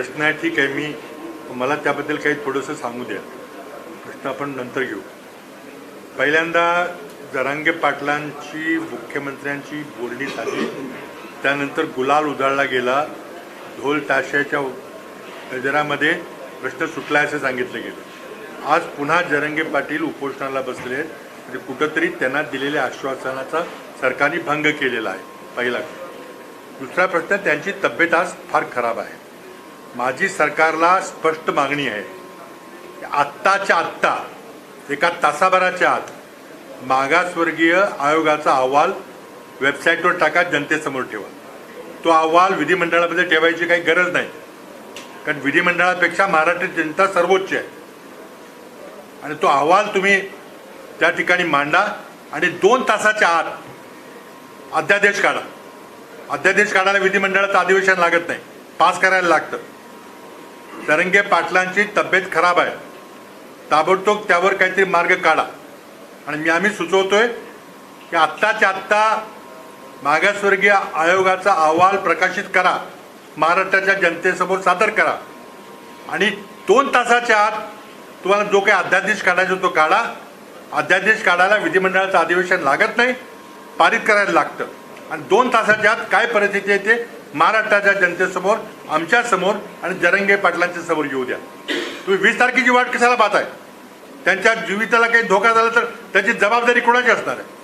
प्रश्न आहे ठीक आहे. मी मला त्याबद्दल काही थोडंसं सांगू द्या. प्रश्न आपण नंतर घेऊ. पहिल्यांदा जरांगे पाटलांची मुख्यमंत्र्यांची बोलणी झाली. त्यानंतर गुलाल उधळला गेला. ढोल ताशाच्या गजरामध्ये प्रश्न सुटला असं सांगितलं गेलं. आज पुन्हा जरंगे पाटील उपोषणाला बसले आहेत. म्हणजे कुठंतरी त्यांना दिलेल्या आश्वासनाचा सरकारने भंग केलेला आहे पहिला. दुसरा प्रश्न त्यांची तब्येत आज फार खराब आहे. माझी सरकारला स्पष्ट मागणी आहे. की आत्ताच्या आत्ता एका तासाभराच्या आत मागासवर्गीय आयोगाचा अहवाल वेबसाईटवर टाका जनतेसमोर ठेवा. तो अहवाल विधिमंडळामध्ये ठेवायची काही गरज नाही. कारण विधिमंडळापेक्षा महाराष्ट्र जनता सर्वोच्च आहे. आणि तो अहवाल तुम्ही त्या ठिकाणी मांडा आणि दोन तासाच्या आत अध्यादेश काढा. अध्यादेश काढायला विधिमंडळाचं अधिवेशन लागत नाही. पास करायला लागतं. तरंगे पाटलांची तब्येत खराब आहे. ताबडतोब त्यावर काहीतरी मार्ग काढा. आणि मी आम्ही सुचवतोय की आत्ताच्या आत्ता मागासवर्गीय आयोगाचा अहवाल प्रकाशित करा. महाराष्ट्राच्या जनतेसमोर सादर करा. आणि दोन तासाच्या आत तुम्हाला जो काही अध्यादेश काढायचा तो काढा. अध्यादेश काढायला विधिमंडळाचं अधिवेशन लागत नाही. पारित करायला लागतं. आणि दोन तासाच्या आत काय परिस्थिती आहे ते महाराष्ट्राच्या जनतेसमोर आमच्यासमोर आणि जरंगे पाटलांच्या समोर येऊ द्या. तुम्ही वीस तारखेची वाट कशाला पाहताय? त्यांच्या जीविताला काही धोका झाला तर त्याची जबाबदारी कोणाची असणार आहे?